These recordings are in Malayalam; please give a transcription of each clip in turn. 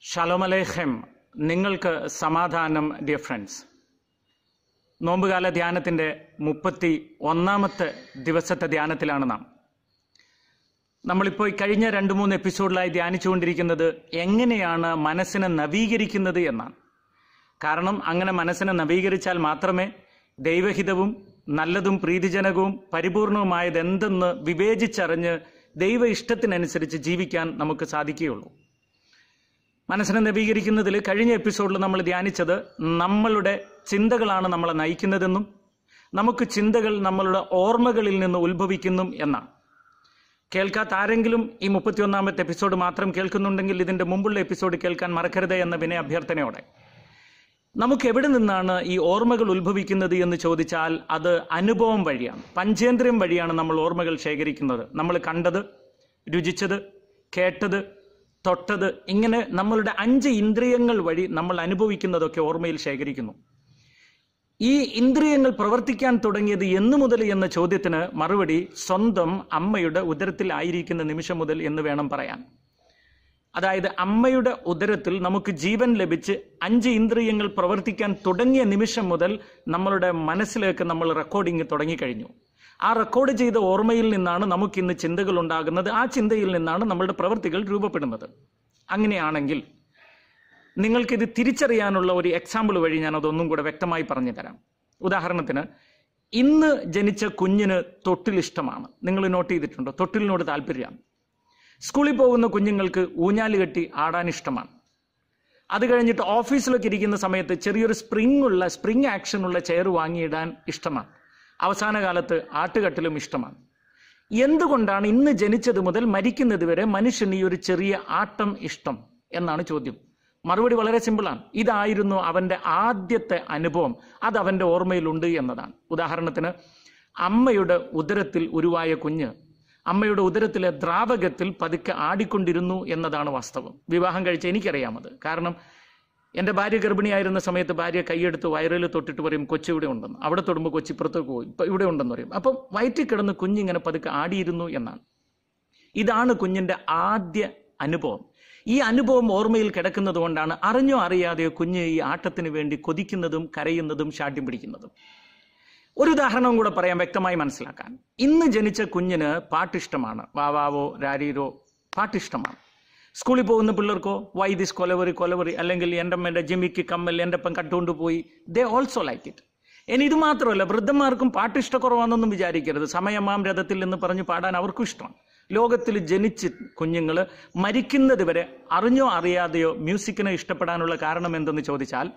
ഷലോമലേഖം നിങ്ങൾക്ക് സമാധാനം ഡിയർ ഫ്രണ്ട്സ്. നോമ്പുകാല ധ്യാനത്തിന്റെ മുപ്പത്തി ഒന്നാമത്തെ ദിവസത്തെ ധ്യാനത്തിലാണ് നാം. നമ്മളിപ്പോൾ കഴിഞ്ഞ രണ്ട് മൂന്ന് എപ്പിസോഡിലായി ധ്യാനിച്ചുകൊണ്ടിരിക്കുന്നത് എങ്ങനെയാണ് മനസ്സിനെ നവീകരിക്കുന്നത് എന്നാണ്. കാരണം അങ്ങനെ മനസ്സിനെ നവീകരിച്ചാൽ മാത്രമേ ദൈവഹിതവും നല്ലതും പ്രീതിജനകവും പരിപൂർണവുമായത് എന്തെന്ന് വിവേചിച്ചറിഞ്ഞ് ദൈവ ഇഷ്ടത്തിനനുസരിച്ച് ജീവിക്കാൻ നമുക്ക് സാധിക്കുകയുള്ളൂ. മനസ്സിനെ നവീകരിക്കുന്നതിൽ കഴിഞ്ഞ എപ്പിസോഡിൽ നമ്മൾ ധ്യാനിച്ചത് നമ്മളുടെ ചിന്തകളാണ് നമ്മളെ നയിക്കുന്നതെന്നും നമുക്ക് ചിന്തകൾ നമ്മളുടെ ഓർമ്മകളിൽ നിന്ന് ഉത്ഭവിക്കുന്നു എന്നാണ്. കേൾക്കാത്ത ആരെങ്കിലും ഈ മുപ്പത്തിയൊന്നാമത്തെ എപ്പിസോഡ് മാത്രം കേൾക്കുന്നുണ്ടെങ്കിൽ ഇതിന്റെ മുമ്പുള്ള എപ്പിസോഡ് കേൾക്കാൻ മറക്കരുത് എന്ന വിനയ അഭ്യർത്ഥനയോടെ. നമുക്ക് എവിടെ നിന്നാണ് ഈ ഓർമ്മകൾ ഉത്ഭവിക്കുന്നത് എന്ന് ചോദിച്ചാൽ അത് അനുഭവം വഴിയാണ് പഞ്ചേന്ദ്രിയം വഴിയാണ് നമ്മൾ ഓർമ്മകൾ ശേഖരിക്കുന്നത്. നമ്മൾ കണ്ടത് രുചിച്ചത് കേട്ടത് തൊട്ടത് ഇങ്ങനെ നമ്മളുടെ അഞ്ച് ഇന്ദ്രിയങ്ങൾ വഴി നമ്മൾ അനുഭവിക്കുന്നതൊക്കെ ഓർമ്മയിൽ ശേഖരിക്കുന്നു. ഈ ഇന്ദ്രിയങ്ങൾ പ്രവർത്തിക്കാൻ തുടങ്ങിയത് എന്നു മുതൽ എന്ന ചോദ്യത്തിന് മറുപടി സ്വന്തം അമ്മയുടെ ഉദരത്തിൽ ആയിരിക്കുന്ന നിമിഷം മുതൽ എന്ന് വേണം പറയാൻ. അതായത് അമ്മയുടെ ഉദരത്തിൽ നമുക്ക് ജീവൻ ലഭിച്ച് അഞ്ച് ഇന്ദ്രിയങ്ങൾ പ്രവർത്തിക്കാൻ തുടങ്ങിയ നിമിഷം മുതൽ നമ്മളുടെ മനസ്സിലേക്ക് നമ്മൾ റെക്കോർഡിങ് തുടങ്ങിക്കഴിഞ്ഞു. ആ റെക്കോർഡ് ചെയ്ത ഓർമ്മയിൽ നിന്നാണ് നമുക്കിന്ന് ചിന്തകൾ ഉണ്ടാകുന്നത് ആ ചിന്തയിൽ നിന്നാണ് നമ്മളുടെ പ്രവൃത്തികൾ രൂപപ്പെടുന്നത്. അങ്ങനെയാണെങ്കിൽ നിങ്ങൾക്കിത് തിരിച്ചറിയാനുള്ള ഒരു എക്സാമ്പിൾ വഴി ഞാൻ അതൊന്നും കൂടെ വ്യക്തമായി പറഞ്ഞു തരാം. ഉദാഹരണത്തിന് ഇന്ന് ജനിച്ച കുഞ്ഞിന് തൊട്ടിൽ ഇഷ്ടമാണ് നിങ്ങൾ നോട്ട് ചെയ്തിട്ടുണ്ടോ? തൊട്ടിലിനോട് താല്പര്യമാണ് സ്കൂളിൽ പോകുന്ന കുഞ്ഞുങ്ങൾക്ക് ഊഞ്ഞാൽ കെട്ടി ആടാൻ ഇഷ്ടമാണ്. അത് കഴിഞ്ഞിട്ട് ഓഫീസിലൊക്കെ ഇരിക്കുന്ന സമയത്ത് ചെറിയൊരു സ്പ്രിംഗ് ഉള്ള സ്പ്രിംഗ് ആക്ഷൻ ഉള്ള ചെയർ വാങ്ങിയിടാൻ ഇഷ്ടമാണ്. അവസാന കാലത്ത് ആട്ടുകട്ടിലും ഇഷ്ടമാണ്. എന്തുകൊണ്ടാണ് ഇന്ന് ജനിച്ചത് മുതൽ മരിക്കുന്നത് വരെ മനുഷ്യന് ഈ ഒരു ചെറിയ ആട്ടം ഇഷ്ടം എന്നാണ് ചോദ്യം. മറുപടി വളരെ സിമ്പിളാണ്. ഇതായിരുന്നു അവന്റെ ആദ്യത്തെ അനുഭവം. അത് അവന്റെ ഓർമ്മയിലുണ്ട് എന്നതാണ്. ഉദാഹരണത്തിന് അമ്മയുടെ ഉദരത്തിൽ ഉരുവായ കുഞ്ഞ് അമ്മയുടെ ഉദരത്തിലെ ദ്രാവകത്തിൽ പതുക്കെ ആടിക്കൊണ്ടിരുന്നു എന്നതാണ് വാസ്തവം. വിവാഹം കഴിച്ച എനിക്കറിയാമത് കാരണം എന്റെ ഭാര്യ ഗർഭിണിയായിരുന്ന സമയത്ത് ഭാര്യ കൈയെടുത്ത് വയറിൽ തൊട്ടിട്ട് പറയും കൊച്ചു ഇവിടെ ഉണ്ടെന്ന്. അവിടെ തൊടുമ്പോൾ കൊച്ചി ഇപ്പുറത്തേക്ക് പോയി ഇപ്പം ഇവിടെ ഉണ്ടെന്ന് പറയും. അപ്പം വയറ്റിൽ കിടന്ന് കുഞ്ഞിങ്ങനെ പതുക്കെ ആടിയിരുന്നു എന്നാണ്. ഇതാണ് കുഞ്ഞിന്റെ ആദ്യ അനുഭവം. ഈ അനുഭവം ഓർമ്മയിൽ കിടക്കുന്നത് കൊണ്ടാണ് അറിഞ്ഞോ അറിയാതെയോ കുഞ്ഞ് ഈ ആട്ടത്തിന് വേണ്ടി കൊതിക്കുന്നതും കരയുന്നതും ശാഠ്യം പിടിക്കുന്നതും. ഒരു ഉദാഹരണം കൂടെ പറയാം വ്യക്തമായി മനസ്സിലാക്കാൻ. ഇന്ന് ജനിച്ച കുഞ്ഞിന് പാട്ടിഷ്ടമാണ്. വാവാവോ രാരീരോ പാട്ടിഷ്ടമാണ്. സ്കൂളിൽ പോകുന്ന പിള്ളേർക്കോ വൈ ദിസ് കൊലവറി കൊലവറി അല്ലെങ്കിൽ എന്റെ അമ്മേന്റെ ജിമ്മിക്ക് കമ്മൽ എന്റെ അപ്പം കട്ടുകൊണ്ട് പോയി ദേ ഓൾസോ ലൈക്ക് ഇറ്റ് ഇനി ഇത് മാത്രമല്ല വൃദ്ധന്മാർക്കും പാട്ടിഷ്ടക്കുറവാണെന്നൊന്നും വിചാരിക്കരുത്. സമയമാം രഥത്തിൽ എന്ന് പറഞ്ഞ് പാടാൻ അവർക്കും ഇഷ്ടമാണ്. ലോകത്തിൽ ജനിച്ച് കുഞ്ഞുങ്ങൾ മരിക്കുന്നത് വരെ അറിഞ്ഞോ അറിയാതെയോ മ്യൂസിക്കിനെ ഇഷ്ടപ്പെടാനുള്ള കാരണം എന്തെന്ന് ചോദിച്ചാൽ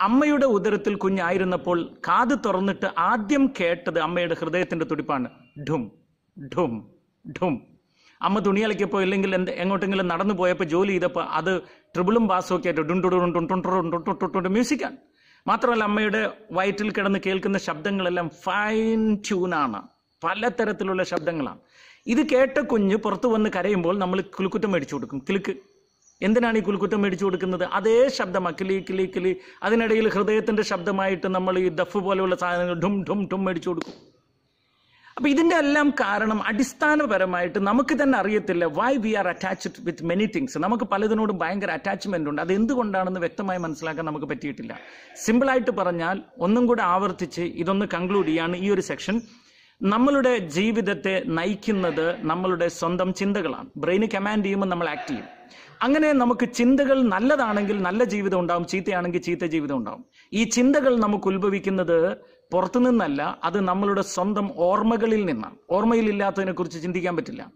അമ്മയുടെ ഉദരത്തിൽ കുഞ്ഞായിരുന്നപ്പോൾ കാത് തുറന്നിട്ട് ആദ്യം കേട്ടത് അമ്മയുടെ ഹൃദയത്തിന്റെ തുടിപ്പാണ്. ഢും ഢും ഢും. അമ്മ തുണിയലക്കിയപ്പോൾ ഇല്ലെങ്കിൽ എന്ത് എങ്ങോട്ടെങ്കിലും നടന്നു പോയപ്പോൾ ജോലി ചെയ്തപ്പോൾ അത് ട്രിബിളും ബാസും ഒക്കെ ആയിട്ട് ഡുണ്ടുടുണ്ടുണ്ടുണ്ടുണ്ടുണ്ടുണ്ടുണ്ടുണ്ട് മ്യൂസിക്കാണ്. മാത്രമല്ല അമ്മയുടെ വയറ്റിൽ കിടന്ന് കേൾക്കുന്ന ശബ്ദങ്ങളെല്ലാം ഫൈൻ ട്യൂണാണ് പലതരത്തിലുള്ള ശബ്ദങ്ങളാണ്. ഇത് കേട്ട കുഞ്ഞ് പുറത്തു വന്ന് കരയുമ്പോൾ നമ്മൾ കുലുക്കുറ്റം മേടിച്ചു കൊടുക്കും. കിലുക്ക്. എന്തിനാണ് ഈ കുലുക്കുറ്റം മേടിച്ചു കൊടുക്കുന്നത്? അതേ ശബ്ദമാണ്. കിളി കിളി കിളി. അതിനിടയിൽ ഹൃദയത്തിന്റെ ശബ്ദമായിട്ട് നമ്മൾ ഈ ദഫ് പോലെയുള്ള സാധനങ്ങൾ ഠും ഠും ഠും മേടിച്ചു കൊടുക്കും. അപ്പൊ ഇതിന്റെ എല്ലാം കാരണം അടിസ്ഥാനപരമായിട്ട് നമുക്ക് തന്നെ അറിയത്തില്ല why we are attached with many things നമുക്ക് പലതിനോടും ഭയങ്കര അറ്റാച്ച്മെന്റ് ഉണ്ട്. അത് എന്തുകൊണ്ടാണെന്ന് വ്യക്തമായി മനസ്സിലാക്കാൻ നമുക്ക് പറ്റിയിട്ടില്ല. സിമ്പിളായിട്ട് പറഞ്ഞാൽ ഒന്നും കൂടെ ആവർത്തിച്ച് ഇതൊന്ന് കൺക്ലൂഡ് ചെയ്യാണ് ഈ ഒരു സെക്ഷൻ നമ്മളുടെ ജീവിതത്തെ നയിക്കുന്നത് നമ്മളുടെ സ്വന്തം ചിന്തകളാണ്. ബ്രെയിന് കമാൻഡ് ചെയ്യുമ്പോൾ നമ്മൾ ആക്ട് ചെയ്യും. അങ്ങനെ നമുക്ക് ചിന്തകൾ നല്ലതാണെങ്കിൽ നല്ല ജീവിതം ഉണ്ടാവും ചീത്തയാണെങ്കിൽ ചീത്ത ജീവിതം ഉണ്ടാവും. ഈ ചിന്തകൾ നമുക്ക് ഉത്ഭവിക്കുന്നത് പുറത്തുനിന്നല്ല അത് നമ്മളുടെ സ്വന്തം ഓർമ്മകളിൽ നിന്നാണ്. ഓർമ്മയിലില്ലാത്തതിനെ കുറിച്ച് ചിന്തിക്കാൻ പറ്റില്ല.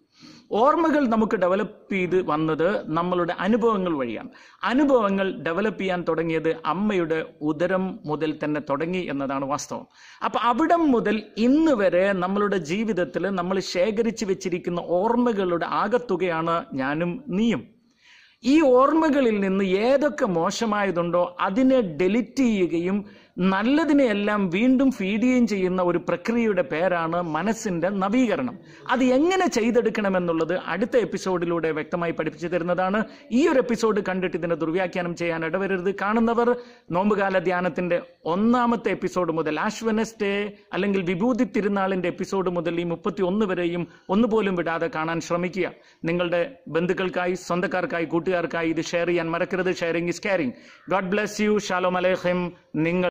ഓർമ്മകൾ നമുക്ക് ഡെവലപ്പ് ചെയ്ത് വന്നത് നമ്മളുടെ അനുഭവങ്ങൾ വഴിയാണ്. അനുഭവങ്ങൾ ഡെവലപ്പ് ചെയ്യാൻ തുടങ്ങിയത് അമ്മയുടെ ഉദരം മുതൽ തന്നെ തുടങ്ങി എന്നതാണ് വാസ്തവം. അപ്പൊ അവിടം മുതൽ ഇന്ന് വരെ നമ്മളുടെ ജീവിതത്തിൽ നമ്മൾ ശേഖരിച്ചു വെച്ചിരിക്കുന്ന ഓർമ്മകളുടെ ആകത്തുകയാണ് ഞാനും നീയും. ഈ ഓർമ്മകളിൽ നിന്ന് ഏതൊക്കെ മോശമായതുണ്ടോ അതിനെ ഡെലിറ്റ് ചെയ്യുകയും നല്ലതിനെയെല്ലാം വീണ്ടും ഫീഡ് ചെയ്യുകയും ചെയ്യുന്ന ഒരു പ്രക്രിയയുടെ പേരാണ് മനസ്സിന്റെ നവീകരണം. അത് എങ്ങനെ ചെയ്തെടുക്കണമെന്നുള്ളത് അടുത്ത എപ്പിസോഡിലൂടെ വ്യക്തമായി പഠിപ്പിച്ചു തരുന്നതാണ്. ഈ ഒരു എപ്പിസോഡ് കണ്ടിട്ട് ഇതിനെ ദുർവ്യാഖ്യാനം ചെയ്യാൻ ഇടവരരുത്. കാണുന്നവർ നോമ്പുകാല ധ്യാനത്തിന്റെ ഒന്നാമത്തെ എപ്പിസോഡ് മുതൽ ആഷ് അല്ലെങ്കിൽ വിഭൂതി തിരുനാളിന്റെ എപ്പിസോഡ് മുതൽ ഈ മുപ്പത്തി ഒന്ന് വരെയും ഒന്നുപോലും വിടാതെ കാണാൻ ശ്രമിക്കുക. നിങ്ങളുടെ ബന്ധുക്കൾക്കായി സ്വന്തക്കാർക്കായി കൂട്ടുകാർക്കായി ഇത് ഷെയർ ചെയ്യാൻ മറക്കരുത്. Sharing is caring god bless you shallow മലേഹിം നിങ്ങൾ